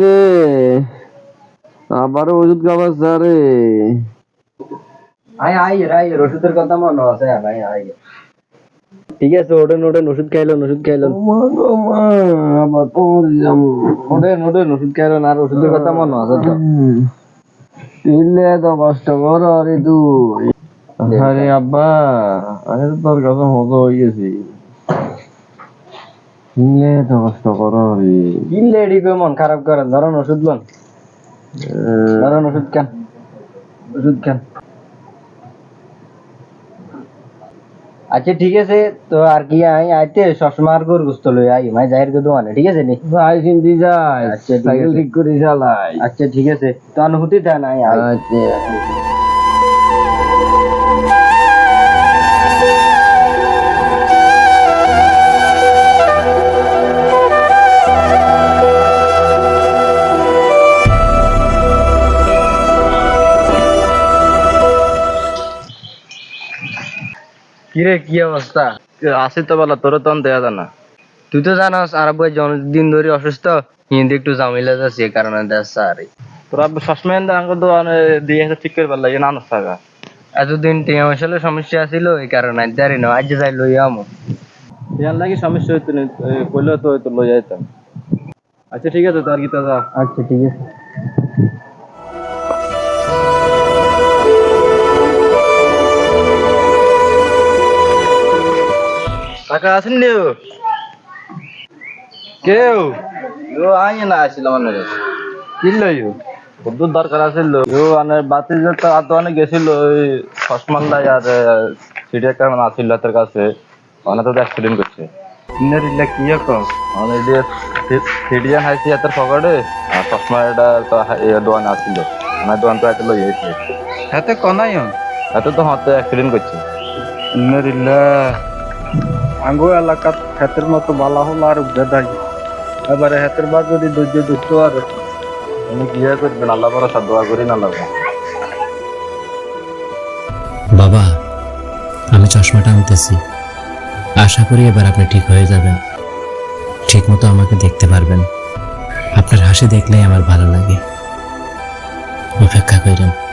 রে। আবার ওষুধ খাবার রে আয় আয় রাই ওষুধের কথা মনে আছে ভাই আয়। ঠিক আছে ওঠেন ওঠেন ওষুধ খাইলেন ওষুধ খাইলেন। ওঠেন ওঠেন ওষুধ খাইলেন আর ওষুধের কথা মনে আছে তো। দিলে তো কষ্ট করো রে তুই আরে আব্বা। আরে তোর কাছে মতো হয়ে গেছি। দিলে তো কষ্ট করো রে কিনলে মন খারাপ করেন ধরেন ওষুধ লন ধরেন ওষুধ খান ওষুধ খান আচ্ছা ঠিক আছে তো আর কি আই আইতে সবসময় আর গরু গুস্ত লই আই মাই জাহির কে দোকানে ঠিক আছে নি যাই চিন্তি যাই আচ্ছা, সাইকেল। ঠিক করে চালাই আচ্ছা ঠিক আছে তো অনুভূতি দেন আই আচ্ছা কিরে কি অবস্থা? আসি তো বলা তোর তখন দেয়া যায় না তুই তো জানাস আর বই দিন ধরে অসুস্থ হিন্দি একটু জামিলা যাচ্ছে এই কারণে দেশ আর তোরা সবসময় আঙ্গ দোকানে দিয়ে এসে ঠিক করে পারলা না আনস টাকা এতদিন টিয়া মশালে সমস্যা ছিল এই কারণে জানি না আজ যাই লই আমো। ইয়ার লাগি সমস্যা হইতো না কইলে তো হয়তো লই যাইতাম আচ্ছা ঠিক আছে তার কি তা যা আচ্ছা ঠিক আছে। টাকা আছেন নিও কেউ? ও আই না আসিল দরকার আছিল ও বাতি যে তো আতো অনেক গেছিল ওই হসমাল্লাই আর সিটির কারণ আছিল তার কাছে। মানে তো অ্যাক্সিডেন্ট করছে। কি যে হাইছি এত পকেটে আর তো আছিল মানে দোকান তো এত লই গেছে হাতে কনাই এত তো হাতে অ্যাক্সিডেন্ট করছে। ইন্নারিল্লা আঙ্গো এলাকাত হাতের মতো বালা হলো আর উদ্ধার এবারে হাতের বাদ যদি ধৈর্য ধরতে আর আমি কি করবেন আল্লাহ ভরসা দোয়া করি না লাগবে বাবা, আমি চশমাটা আনতেছি। আশা করি এবার আপনি ঠিক হয়ে যাবেন। ঠিক মতো আমাকে দেখতে পারবেন। আপনার হাসি দেখলেই আমার ভালো লাগে। অপেক্ষা করেন।